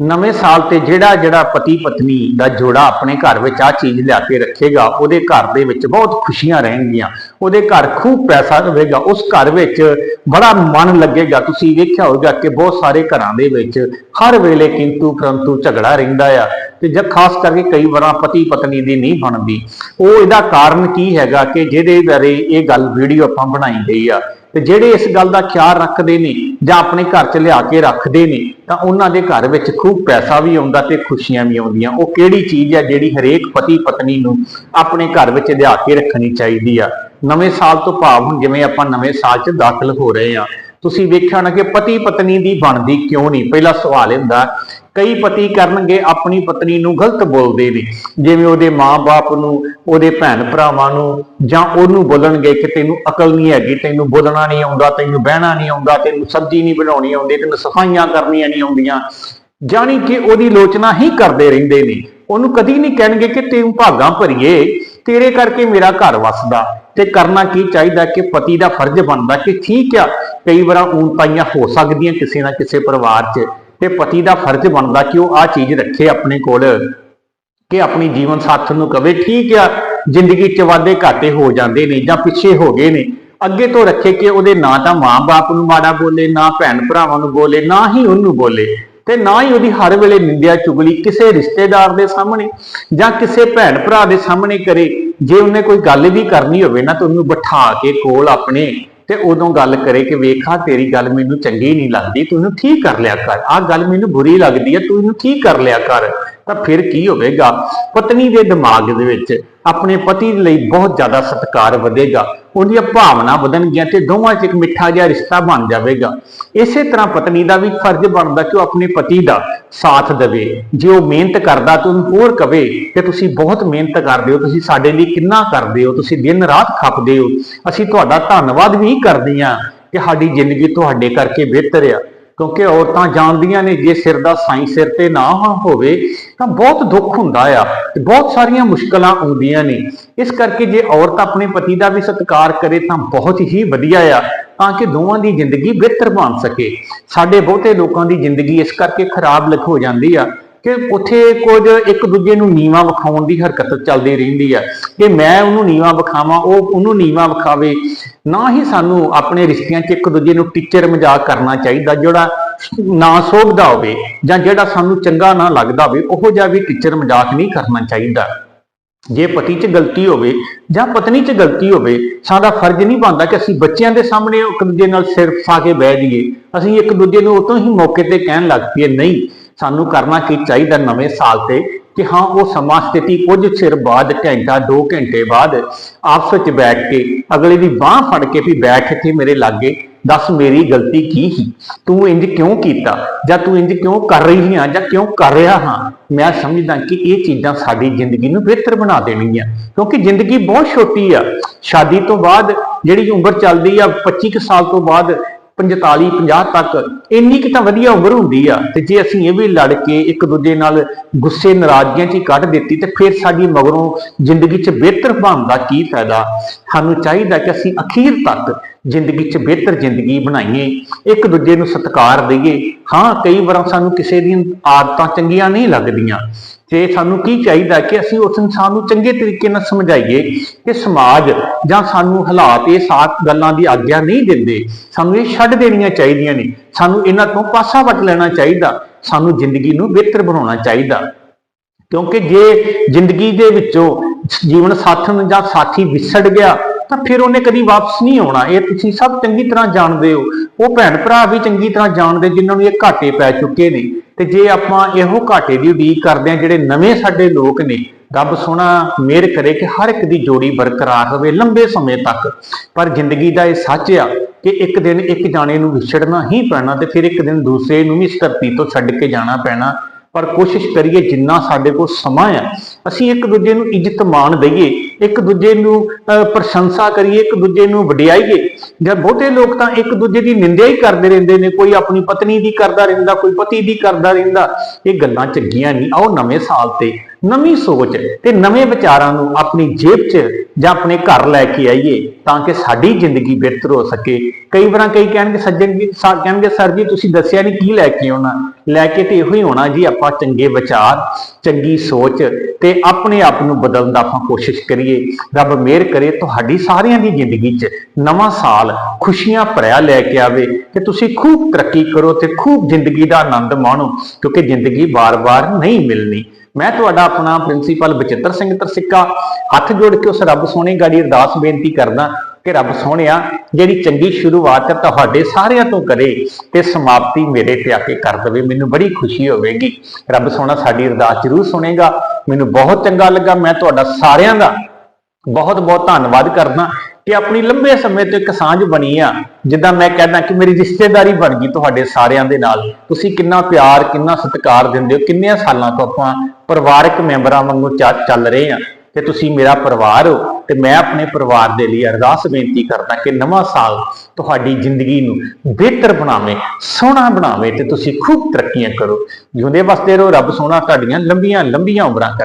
ਨਵੇਂ ਸਾਲ ਤੇ ਜਿਹੜਾ ਜਿਹੜਾ ਪਤੀ ਪਤਨੀ ਦਾ ਜੋੜਾ ਆਪਣੇ ਘਰ ਵਿੱਚ ਆ ਚੀਜ਼ ਲਿਆ ਕੇ ਰੱਖੇਗਾ, ਉਹਦੇ ਘਰ ਦੇ ਵਿੱਚ ਬਹੁਤ ਖੁਸ਼ੀਆਂ ਰਹਿਣਗੀਆਂ। ਉਹਦੇ ਘਰ ਖੂਬ ਪੈਸਾ ਹੋਵੇਗਾ। ਉਸ ਘਰ ਵਿੱਚ ਬੜਾ ਮਨ ਲੱਗੇਗਾ। ਤੁਸੀਂ ਵੇਖਿਆ ਹੋਵੇਗਾ ਕਿ ਬਹੁਤ ਸਾਰੇ ਘਰਾਂ ਦੇ ਵਿੱਚ ਹਰ ਵੇਲੇ ਕਿੰਤੂ ਪਰੰਤੂ ਝਗੜਾ ਰਹਿੰਦਾ ਆ ਤੇ ਜਦ ਖਾਸ ਕਰਕੇ ਕਈ ਵਾਰਾਂ ਪਤੀ ਪਤਨੀ ਦੀ ਨਹੀਂ ਬਣਦੀ। ਉਹ ਇਹਦਾ ਕਾਰਨ ਕੀ ਹੈਗਾ ਕਿ ਜਿਹਦੇ ਬਾਰੇ ਇਹ ਗੱਲ ਵੀਡੀਓ ਆਪਾਂ ਬਣਾਈ ਗਈ ਆ ਤੇ ਜਿਹੜੇ ਇਸ ਗੱਲ ਦਾ ਖਿਆਲ ਰੱਖਦੇ ਨੇ ਜਾਂ ਆਪਣੇ ਘਰ 'ਚ ਲਿਆ ਕੇ ਰੱਖਦੇ ਨੇ, ਤਾਂ ਉਹਨਾਂ ਦੇ ਘਰ ਵਿੱਚ ਖੂਬ ਪੈਸਾ ਵੀ ਆਉਂਦਾ ਤੇ ਖੁਸ਼ੀਆਂ ਵੀ ਆਉਂਦੀਆਂ। ਉਹ ਕਿਹੜੀ ਚੀਜ਼ ਹੈ ਜਿਹੜੀ ਹਰੇਕ ਪਤੀ ਪਤਨੀ ਨੂੰ ਆਪਣੇ ਘਰ ਵਿੱਚ ਲਿਆ ਕੇ ਰੱਖਣੀ ਚਾਹੀਦੀ ਆ? ਨਵੇਂ ਸਾਲ ਤੋਂ ਭਾਵ ਹੁਣ ਜਿਵੇਂ ਆਪਾਂ ਨਵੇਂ ਸਾਲ 'ਚ ਦਾਖਲ ਹੋ ਰਹੇ ਆ। ਤੁਸੀਂ ਵੇਖਿਆ ਹੋਣਾ ਕਿ ਪਤੀ ਪਤਨੀ ਦੀ ਬਣਦੀ ਕਿਉਂ ਨਹੀਂ? ਪਹਿਲਾ ਸਵਾਲ ਇਹ ਹੁੰਦਾ ਕਈ ਪਤੀ ਕਰਨਗੇ, ਆਪਣੀ ਪਤਨੀ ਨੂੰ ਗਲਤ ਬੋਲਦੇ ਨੇ। ਜਿਵੇਂ ਉਹਦੇ ਮਾਂ-ਬਾਪ ਨੂੰ, ਉਹਦੇ ਭੈਣ ਭਰਾਵਾਂ ਨੂੰ, ਜਾਂ ਉਹਨੂੰ ਬੋਲਣਗੇ ਕਿ ਤੈਨੂੰ ਅਕਲ ਨਹੀਂ ਹੈਗੀ, ਤੈਨੂੰ ਬੋਲਣਾ ਨਹੀਂ ਆਉਂਦਾ, ਤੈਨੂੰ ਬਹਿਣਾ ਨਹੀਂ ਆਉਂਦਾ, ਤੈਨੂੰ ਸਬਜ਼ੀ ਨਹੀਂ ਬਣਾਉਣੀ ਆਉਂਦੀ, ਤੈਨੂੰ ਸਫਾਈਆਂ ਕਰਨੀਆਂ ਨਹੀਂ ਆਉਂਦੀਆਂ। ਜਾਣੀ ਕਿ ਉਹਦੀ ਲੋਚਨਾ ਹੀ ਕਰਦੇ ਰਹਿੰਦੇ ਨੇ। ਉਹਨੂੰ ਕਦੀ ਨਹੀਂ ਕਹਿਣਗੇ ਕਿ ਤੈਨੂੰ ਭਾਗਾਂ ਭਰੀਏ, ਤੇਰੇ ਕਰਕੇ ਮੇਰਾ ਘਰ ਵਸਦਾ। ਤੇ ਕਰਨਾ ਕੀ ਚਾਹੀਦਾ ਕਿ ਪਤੀ ਦਾ ਫਰਜ਼ ਬਣਦਾ ਕਿ ਠੀਕ ਆ, ਕਈ ਵਾਰ ਊਨਤਾਈਆਂ ਹੋ ਸਕਦੀਆਂ ਕਿਸੇ ਨਾ ਕਿਸੇ ਪਰਿਵਾਰ 'ਚ। ਤੇ ਪਤੀ ਦਾ ਫਰਜ਼ ਬਣਦਾ ਕਿ ਉਹ ਆ ਚੀਜ਼ ਰੱਖੇ ਆਪਣੇ ਕੋਲ, ਕਿ ਆਪਣੀ ਜੀਵਨ ਸਾਥਣ ਨੂੰ ਕਵੇ, ਠੀਕ ਆ, ਜ਼ਿੰਦਗੀ 'ਚ ਵਾਧੇ ਘਾਟੇ ਹੋ ਜਾਂਦੇ ਨੇ ਜਾਂ ਪਿੱਛੇ ਹੋ ਗਏ ਨੇ, ਅੱਗੇ ਤੋਂ ਰੱਖੇ ਕਿ ਉਹਦੇ ਨਾ ਤਾਂ ਮਾਂ-ਬਾਪ ਨੂੰ ਮਾੜਾ ਬੋਲੇ, ਨਾ ਭੈਣ ਭਰਾਵਾਂ ਨੂੰ ਬੋਲੇ, ਨਾ ਹੀ ਉਹਨੂੰ ਬੋਲੇ, ਤੇ ਨਾ ਹੀ ਉਹਦੀ ਹਰ ਵੇਲੇ ਨਿੰਦਿਆ ਚੁਗਲੀ ਕਿਸੇ ਰਿਸ਼ਤੇਦਾਰ ਦੇ ਸਾਹਮਣੇ ਜਾਂ ਕਿਸੇ ਭੈਣ ਭਰਾ ਦੇ ਸਾਹਮਣੇ ਕਰੇ, ਜੇ ਉਹਨੇ ਕੋਈ ਗੱਲ ਵੀ ਕਰਨੀ ਹੋਵੇ ਨਾ ਤਾਂ ਉਹਨੂੰ ਬਿਠਾ ਕੇ ਕੋਲ ਆਪਣੇ ਤੇ ਉਦੋਂ ਗੱਲ ਕਰੇ ਕਿ ਵੇਖਾ ਤੇਰੀ ਗੱਲ ਮੈਨੂੰ ਚੰਗੀ ਨਹੀਂ ਲੱਗਦੀ, ਤੂੰ ਇਹਨੂੰ ਠੀਕ ਕਰ ਲਿਆ ਕਰ। ਆਹ ਗੱਲ ਮੈਨੂੰ ਬੁਰੀ ਲੱਗਦੀ ਹੈ, ਤੂੰ ਇਹਨੂੰ ਠੀਕ ਕਰ ਲਿਆ ਕਰ। ਤਾਂ ਫਿਰ ਕੀ ਹੋਵੇਗਾ? ਪਤਨੀ ਦੇ ਦਿਮਾਗ ਦੇ ਵਿੱਚ ਆਪਣੇ ਪਤੀ ਲਈ ਬਹੁਤ ਜ਼ਿਆਦਾ ਸਤਿਕਾਰ ਵਧੇਗਾ। ਉਹਦੀਆਂ ਭਾਵਨਾ ਵਧਣਗੀਆਂ ਤੇ ਦੋਵਾਂ 'ਚ ਇੱਕ ਮਿੱਠਾ ਜਿਹਾ ਰਿਸ਼ਤਾ ਬਣ ਜਾਵੇਗਾ। ਇਸੇ ਤਰ੍ਹਾਂ ਪਤਨੀ ਦਾ ਵੀ ਫਰਜ਼ ਬਣਦਾ ਕਿ ਉਹ ਆਪਣੇ ਪਤੀ ਦਾ ਸਾਥ ਦੇਵੇ। ਜੇ ਉਹ ਮਿਹਨਤ ਕਰਦਾ ਤਾਂ ਉਹਨੂੰ ਹੋਰ ਕਵੇ ਕਿ ਤੁਸੀਂ ਬਹੁਤ ਮਿਹਨਤ ਕਰਦੇ ਹੋ, ਤੁਸੀਂ ਸਾਡੇ ਲਈ ਕਿੰਨਾ ਕਰਦੇ ਹੋ, ਤੁਸੀਂ ਦਿਨ ਰਾਤ ਖੱਪਦੇ ਹੋ। ਅਸੀਂ ਤੁਹਾਡਾ ਧੰਨਵਾਦ ਵੀ ਕਰਦੇ ਹਾਂ ਕਿ ਸਾਡੀ ਜ਼ਿੰਦਗੀ ਤੁਹਾਡੇ ਕਰਕੇ ਬਿਹਤਰ ਆ। ਕਿਉਂਕਿ ਔਰਤਾਂ ਜਾਣਦੀਆਂ ਨੇ ਜੇ ਸਿਰ ਦਾ ਸਾਈਂ ਸਿਰ ਤੇ ਨਾ ਹੋਵੇ ਤਾਂ ਬਹੁਤ ਦੁੱਖ ਹੁੰਦਾ ਆ ਤੇ ਬਹੁਤ ਸਾਰੀਆਂ ਮੁਸ਼ਕਲਾਂ ਆਉਂਦੀਆਂ ਨੇ। ਇਸ ਕਰਕੇ ਜੇ ਔਰਤ ਆਪਣੇ ਪਤੀ ਦਾ ਵੀ ਸਤਿਕਾਰ ਕਰੇ ਤਾਂ ਬਹੁਤ ਹੀ ਵਧੀਆ ਆ, ਤਾਂ ਕਿ ਦੋਵਾਂ ਦੀ ਜ਼ਿੰਦਗੀ ਬਿਹਤਰ ਬਣ ਸਕੇ। ਸਾਡੇ ਬਹੁਤੇ ਲੋਕਾਂ ਦੀ ਜ਼ਿੰਦਗੀ ਇਸ ਕਰਕੇ ਖਰਾਬ ਲਿਖ ਹੋ ਜਾਂਦੀ ਆ। ਕਿ ਉੱਥੇ ਕੁਝ ਇੱਕ ਦੂਜੇ ਨੂੰ ਨੀਵਾ ਵਿਖਾਉਣ ਦੀ ਹਰਕਤ ਚੱਲਦੀ ਰਹਿੰਦੀ ਆ। ਕਿ ਮੈਂ ਉਹਨੂੰ ਨੀਵਾ ਵਿਖਾਵਾਂ, ਉਹ ਉਹਨੂੰ ਨੀਵਾ ਵਿਖਾਵੇ, ਨਾ ਹੀ ਸਾਨੂੰ ਆਪਣੇ ਰਿਸ਼ਤਿਆਂ 'ਚ ਇੱਕ ਦੂਜੇ ਨੂੰ ਟੀਚਰ ਮਜ਼ਾਕ ਕਰਨਾ ਚਾਹੀਦਾ ਜਿਹੜਾ ਨਾ ਸੋਭਦਾ ਹੋਵੇ ਜਾਂ ਜਿਹੜਾ ਸਾਨੂੰ ਚੰਗਾ ਨਾ ਲੱਗਦਾ ਹੋਵੇ, ਉਹੋ ਜਿਹਾ ਵੀ ਟੀਚਰ ਮਜ਼ਾਕ ਨਹੀਂ ਕਰਨਾ ਚਾਹੀਦਾ। ਜੇ ਪਤੀ 'ਚ ਗਲਤੀ ਹੋਵੇ ਜਾਂ ਪਤਨੀ 'ਚ ਗਲਤੀ ਹੋਵੇ, ਸਾਡਾ ਫਰਜ਼ ਨਹੀਂ ਬਣਦਾ ਕਿ ਅਸੀਂ ਬੱਚਿਆਂ ਦੇ ਸਾਹਮਣੇ ਇੱਕ ਦੂਜੇ ਨਾਲ ਸਿਰ ਫਾ ਕੇ ਬਹਿ ਜਾਈਏ। ਅਸੀਂ ਇੱਕ ਦੂਜੇ ਨੂੰ ਉਤੋਂ ਹੀ ਮੌਕੇ ਤੇ ਕਹਿਣ ਲੱਗ ਪਈਏ, ਨਹੀਂ ਸਾਨੂੰ ਕਰਨਾ ਕੀ ਚਾਹੀਦਾ ਨਵੇਂ ਸਾਲ ਤੇ? ਕਿ ਹਾਂ, ਉਹ ਸਮਾਂ, ਸਥਿਤੀ ਕੁਝ ਚਿਰ ਬਾਅਦ, ਘੰਟਾ 2 ਘੰਟੇ ਬਾਅਦ ਆਪਸ ਵਿੱਚ ਬੈਠ ਕੇ, ਅਗਲੇ ਦੀ ਬਾਹ ਫੜ ਕੇ ਵੀ ਬੈਠ ਕੇ ਮੇਰੇ ਲਾਗੇ, ਦੱਸ ਮੇਰੀ ਗਲਤੀ ਕੀ ਸੀ? ਤੂੰ ਇੰਜ ਕਿਉਂ ਕੀਤਾ? ਜਾਂ ਤੂੰ ਇੰਜ ਕਿਉਂ ਕਰ ਰਹੀ ਹਾਂ ਜਾਂ ਕਿਉਂ ਕਰ ਰਿਹਾ ਹਾਂ? ਮੈਂ ਸਮਝਦਾ ਕਿ ਇਹ ਚੀਜ਼ਾਂ ਸਾਡੀ ਜ਼ਿੰਦਗੀ ਨੂੰ ਬਿਹਤਰ ਬਣਾ ਦੇਣਗੀਆਂ। ਕਿਉਂਕਿ ਜ਼ਿੰਦਗੀ ਬਹੁਤ ਛੋਟੀ ਆ। ਸ਼ਾਦੀ ਤੋਂ ਬਾਅਦ ਜਿਹੜੀ ਉਮਰ ਚੱਲਦੀ ਆ 25 ਕੁ ਸਾਲ ਤੋਂ ਬਾਅਦ 45 50 ਤੱਕ, ਇੰਨੀ ਕਿ ਤਾਂ ਵਧੀਆ ਉਮਰ ਹੁੰਦੀ ਆ। ਤੇ ਜੇ ਅਸੀਂ ਇਹ ਵੀ ਲੜ ਕੇ ਇੱਕ ਦੂਜੇ ਨਾਲ ਗੁੱਸੇ, ਨਾਰਾਜ਼ਗੀਆਂ 'ਚ ਹੀ ਕੱਢ ਦਿੱਤੀ, ਤੇ ਫਿਰ ਸਾਡੀ ਮਗਰੋਂ ਜ਼ਿੰਦਗੀ 'ਚ ਬਿਹਤਰ ਬਣਨ ਦਾ ਕੀ ਫਾਇਦਾ? ਸਾਨੂੰ ਚਾਹੀਦਾ ਕਿ ਅਸੀਂ ਅਖੀਰ ਤੱਕ ਜ਼ਿੰਦਗੀ 'ਚ ਬਿਹਤਰ ਜ਼ਿੰਦਗੀ ਬਣਾਈਏ, ਇੱਕ ਦੂਜੇ ਨੂੰ ਸਤਿਕਾਰ ਦਈਏ। ਹਾਂ, ਕਈ ਵਾਰ ਸਾਨੂੰ ਕਿਸੇ ਦੀਆਂ ਆਦਤਾਂ ਚੰਗੀਆਂ ਨਹੀਂ ਲੱਗਦੀਆਂ। ਤੇ ਸਾਨੂੰ ਕੀ ਚਾਹੀਦਾ ਕਿ ਅਸੀਂ ਉਸ ਇਨਸਾਨ ਨੂੰ ਚੰਗੇ ਤਰੀਕੇ ਨਾਲ ਸਮਝਾਈਏ ਕਿ ਸਮਾਜ ਜਾਂ ਸਾਨੂੰ ਹਾਲਾਤ ਇਹ ਸਾਤ ਗੱਲਾਂ ਦੀ ਆਗਿਆ ਨਹੀਂ ਦਿੰਦੇ। ਸਾਨੂੰ ਇਹ ਛੱਡ ਦੇਣੀਆਂ ਚਾਹੀਦੀਆਂ ਨੇ। ਸਾਨੂੰ ਇਹਨਾਂ ਤੋਂ ਪਾਸਾ ਵੱਟ ਲੈਣਾ ਚਾਹੀਦਾ। ਸਾਨੂੰ ਜ਼ਿੰਦਗੀ ਨੂੰ ਬਿਹਤਰ ਬਣਾਉਣਾ ਚਾਹੀਦਾ। ਕਿਉਂਕਿ ਜੇ ਜ਼ਿੰਦਗੀ ਦੇ ਵਿੱਚੋਂ ਜੀਵਨ ਸਾਥਣ ਜਾਂ ਸਾਥੀ ਵਿਛੜ ਗਿਆ, ਤਾਂ ਫਿਰ ਉਹਨੇ ਕਦੀ ਵਾਪਸ ਨਹੀਂ ਆਉਣਾ। ਇਹ ਤੁਸੀਂ ਸਭ ਚੰਗੀ ਤਰ੍ਹਾਂ ਜਾਣਦੇ ਹੋ। ਉਹ ਭੈਣ ਭਰਾ ਵੀ ਚੰਗੀ ਤਰ੍ਹਾਂ ਜਾਣਦੇ, ਜਿਨ੍ਹਾਂ ਨੂੰ ਇਹ ਘਾਟੇ ਪੈ ਚੁੱਕੇ ਨੇ। ਤੇ ਜੇ ਆਪਾਂ ਇਹੋ ਘਾਟੇ ਦੀ ਉਡੀਕ ਕਰਦੇ ਆ ਜਿਹੜੇ ਨਵੇਂ ਸਾਡੇ ਲੋਕ ਨੇ, ਰੱਬ ਸੋਹਣਾ ਮਿਹਰ ਕਰੇ ਕਿ ਹਰ ਇੱਕ ਦੀ ਜੋੜੀ ਬਰਕਰਾਰ ਰਵੇ ਲੰਬੇ ਸਮੇਂ ਤੱਕ। ਪਰ ਜ਼ਿੰਦਗੀ ਦਾ ਇਹ ਸੱਚ ਆ ਕਿ ਇੱਕ ਦਿਨ ਇੱਕ ਜਾਣੇ ਨੂੰ ਵਿਛੜਨਾ ਹੀ ਪੈਣਾ ਤੇ ਫਿਰ ਇੱਕ ਦਿਨ ਦੂਸਰੇ ਨੂੰ ਵੀ ਇਸ ਧਰਤੀ ਤੋਂ ਛੱਡ ਕੇ ਜਾਣਾ ਪੈਣਾ। ਪਰ ਕੋਸ਼ਿਸ਼ ਕਰੀਏ ਜਿੰਨਾ ਸਾਡੇ ਕੋਲ ਸਮਾਂ ਆ, ਅਸੀਂ ਇੱਕ ਦੂਜੇ ਨੂੰ ਇੱਜ਼ਤ ਮਾਣ ਦਈਏ। ਇੱਕ ਦੂਜੇ ਨੂੰ ਅਹ, ਪ੍ਰਸ਼ੰਸਾ ਕਰੀਏ ਇੱਕ ਦੂਜੇ ਨੂੰ ਵਡਿਆਈਏ। ਜਦ ਬਹੁਤੇ ਲੋਕ ਤਾਂ ਇੱਕ ਦੂਜੇ ਦੀ ਨਿੰਦਿਆ ਹੀ ਕਰਦੇ ਰਹਿੰਦੇ ਨੇ। ਕੋਈ ਆਪਣੀ ਪਤਨੀ ਦੀ ਕਰਦਾ ਰਹਿੰਦਾ ਕੋਈ ਪਤੀ ਦੀ ਕਰਦਾ ਰਹਿੰਦਾ। ਇਹ ਗੱਲਾਂ ਚੰਗੀਆਂ ਨਹੀਂ। ਆਓ ਨਵੇਂ ਸਾਲ ਤੇ ਨਵੀਂ ਸੋਚ ਤੇ ਨਵੇਂ ਵਿਚਾਰਾਂ ਨੂੰ ਆਪਣੀ ਜੇਬ 'ਚ ਜਾਂ ਆਪਣੇ ਘਰ ਲੈ ਕੇ ਆਈਏ ਤਾਂ ਕਿ ਸਾਡੀ ਜ਼ਿੰਦਗੀ ਬਿਹਤਰ ਹੋ ਸਕੇ। ਕਈ ਵਾਰਾਂ ਕਈ ਕਹਿਣਗੇ ਸੱਜਣ ਜੀ ਕਹਿਣਗੇ ਸਰ ਜੀ ਤੁਸੀਂ ਦੱਸਿਆ ਨਹੀਂ ਕੀ ਲੈ ਕੇ ਆਉਣਾ? ਲੈ ਕੇ ਤੇ ਇਹੋ ਹੀ ਹੋਣਾ ਜੀ ਆਪਾਂ ਚੰਗੇ ਵਿਚਾਰ ਚੰਗੀ ਸੋਚ ਤੇ ਆਪਣੇ ਆਪ ਨੂੰ ਬਦਲਣ ਦਾ ਆਪਾਂ ਕੋਸ਼ਿਸ਼ ਕਰੀਏ। ਰੱਬ ਮਿਹਰ ਕਰੇ ਤੁਹਾਡੀ ਸਾਰਿਆਂ ਦੀ ਜ਼ਿੰਦਗੀ 'ਚ ਨਵਾਂ ਸਾਲ ਖੁਸ਼ੀਆਂ ਭਰਿਆ ਲੈ ਕੇ ਆਵੇ ਤੇ ਤੁਸੀਂ ਖੂਬ ਤਰੱਕੀ ਕਰੋ ਤੇ ਖੂਬ ਜ਼ਿੰਦਗੀ ਦਾ ਆਨੰਦ ਮਾਣੋ, ਕਿਉਂਕਿ ਜ਼ਿੰਦਗੀ ਵਾਰ-ਵਾਰ ਨਹੀਂ ਮਿਲਣੀ। ਮੈਂ ਤੁਹਾਡਾ ਆਪਣਾ ਪ੍ਰਿੰਸੀਪਲ ਬਚਿੱਤਰ ਸਿੰਘ ਤਰਸਿੱਕਾ, ਹੱਥ ਜੋੜ ਕੇ ਉਸ ਰੱਬ ਸੋਹਣੇ ਗਾੜੀ ਅਰਦਾਸ ਬੇਨਤੀ ਕਰਦਾ ਕਿ ਰੱਬ ਸੋਹਣਿਆ, ਜਿਹੜੀ ਚੰਗੀ ਸ਼ੁਰੂਆਤ ਹੈ ਤੁਹਾਡੇ ਸਾਰਿਆਂ ਤੋਂ ਕਰੇ ਤੇ ਸਮਾਪਤੀ ਮੇਰੇ ਤੇ ਆ ਕੇ ਕਰ ਦੇਵੇ, ਮੈਨੂੰ ਬੜੀ ਖੁਸ਼ੀ ਹੋਵੇਗੀ। ਰੱਬ ਸੋਹਣਾ ਸਾਡੀ ਅਰਦਾਸ ਜ਼ਰੂਰ ਸੁਣੇਗਾ। ਮੈਨੂੰ ਬਹੁਤ ਚੰਗਾ ਲੱਗਾ, ਮੈਂ ਤੁਹਾਡਾ ਸਾਰਿਆਂ ਦਾ ਬਹੁਤ ਬਹੁਤ ਧੰਨਵਾਦ ਕਰਦਾ ਕਿ ਆਪਣੀ ਲੰਬੇ ਸਮੇਂ ਤੋਂ ਇੱਕ ਸਾਂਝ ਬਣੀ ਆ, ਜਿੱਦਾਂ ਮੈਂ ਕਹਿੰਦਾ ਕਿ ਮੇਰੀ ਰਿਸ਼ਤੇਦਾਰੀ ਬਣ ਗਈ ਤੁਹਾਡੇ ਸਾਰਿਆਂ ਦੇ ਨਾਲ। ਤੁਸੀਂ ਕਿੰਨਾ ਪਿਆਰ, ਕਿੰਨਾ ਸਤਿਕਾਰ ਦਿੰਦੇ ਹੋ ਕਿੰਨੇ ਸਾਲਾਂ ਤੋਂ ਆਪਾਂ ਪਰਿਵਾਰਕ ਮੈਂਬਰਾਂ ਵਾਂਗੂ ਚਾ- ਚੱਲ ਰਹੇ ਆ। ਕਿ ਤੁਸੀਂ ਮੇਰਾ ਪਰਿਵਾਰ ਹੋ, ਤੇ ਮੈਂ ਆਪਣੇ ਪਰਿਵਾਰ ਦੇ ਲਈ ਅਰਦਾਸ ਬੇਨਤੀ ਕਰਦਾ ਕਿ ਨਵਾਂ ਸਾਲ ਤੁਹਾਡੀ ਜ਼ਿੰਦਗੀ ਨੂੰ ਬਿਹਤਰ ਬਣਾਵੇ, ਸੋਹਣਾ ਬਣਾਵੇ, ਤੇ ਤੁਸੀਂ ਖੂਬ ਤਰੱਕੀਆਂ ਕਰੋ। ਜਿਉਂਦੇ ਵਸਦੇ ਰਹੋ, ਰੱਬ ਸੋਹਣਾ ਤੁਹਾਡੀਆਂ ਲੰਬੀਆਂ ਲੰਬੀਆਂ ਉਮਰਾਂ ਕਰੇ